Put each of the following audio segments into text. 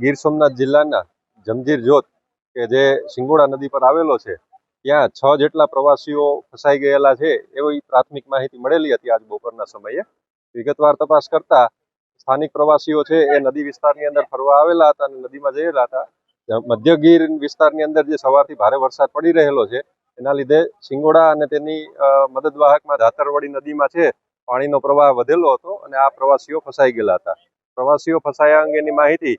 ગીર સોમનાથ જિલ્લાના જમજીર જોત કે જે સિંગોડા નદી પર આવેલો છે, ત્યાં છ જેટલા પ્રવાસીઓ ફસાઈ ગયેલા છે, એવી પ્રાથમિક માહિતી મળેલી હતી આજ બપોરના સમયે. વિગતવાર તપાસ કરતા સ્થાનિક પ્રવાસીઓ છે, એ નદી વિસ્તારની અંદર ફરવા આવેલા હતા અને નદીમાં જયેલા હતા. મધ્ય ગીર વિસ્તારની અંદર જે સવારથી ભારે વરસાદ પડી રહેલો છે, એના લીધે સિંગોડા અને તેની મદદવાહકમાં ધાતરવડી નદીમાં છે, પાણીનો પ્રવાહ વધેલો હતો અને આ પ્રવાસીઓ ફસાઈ ગયેલા હતા. પ્રવાસીઓ ફસાયા અંગેની માહિતી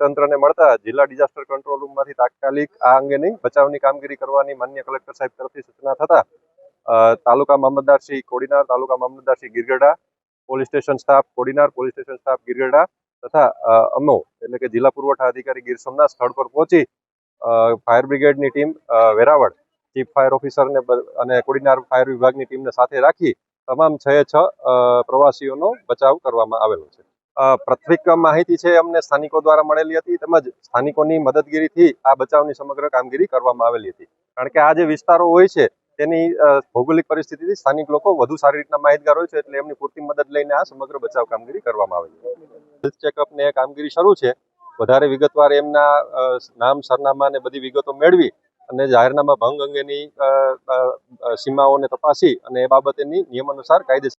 તંત્રને મળતા જિલ્લા ડિઝાસ્ટર કંટ્રોલ રૂમમાંથી તાત્કાલિક આ અંગેની બચાવની કામગીરી કરવાની માન્ય કલેક્ટર સાહેબ તરફથી સૂચના થતા તાલુકા મામલતદારશ્રી Kodinar, taluka મામલતદારશ્રી Girgadha police station staff Kodinar, police station staff Girgadha તથા અમો, એટલે કે જિલ્લા પુરવઠા અધિકારી ગીર સોમનાથ સ્થળ પર પહોંચી ફાયર બ્રિગેડની ટીમ વેરાવળ, ચીફ ફાયર ઓફિસરને અને કોડીનાર ફાયર વિભાગની ટીમને સાથે રાખી, તમામ છ છ પ્રવાસીઓનો બચાવ કરવામાં આવેલો છે. પ્રાથમિક માહિતી છે અમને સ્થાનિકો દ્વારા મળેલી હતી તેમજ સ્થાનિકોની મદદગીરીથી આ બચાવની સમગ્ર કામગીરી કરવામાં આવેલી હતી. કારણ કે આ જે વિસ્તારો હોય છે, તેની ભૌગોલિક પરિસ્થિતિથી સ્થાનિક લોકો વધુ સારી રીતના માહિતગાર હોય છે એટલે એમની પૂરતી મદદ લઈને આ સમગ્ર બચાવ કામગીરી કરવામાં આવેલી હેલ્થ ચેકઅપ ને એ કામગીરી શરૂ છે. વધારે વિગતવાર એમના નામ, સરનામા ને બધી વિગતો મેળવી અને જાહેરનામા ભંગ અંગેની સીમાઓને તપાસી અને એ બાબતેની નિયમ અનુસાર કાયદેસર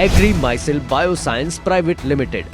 Agri Micelle Bioscience Private Limited.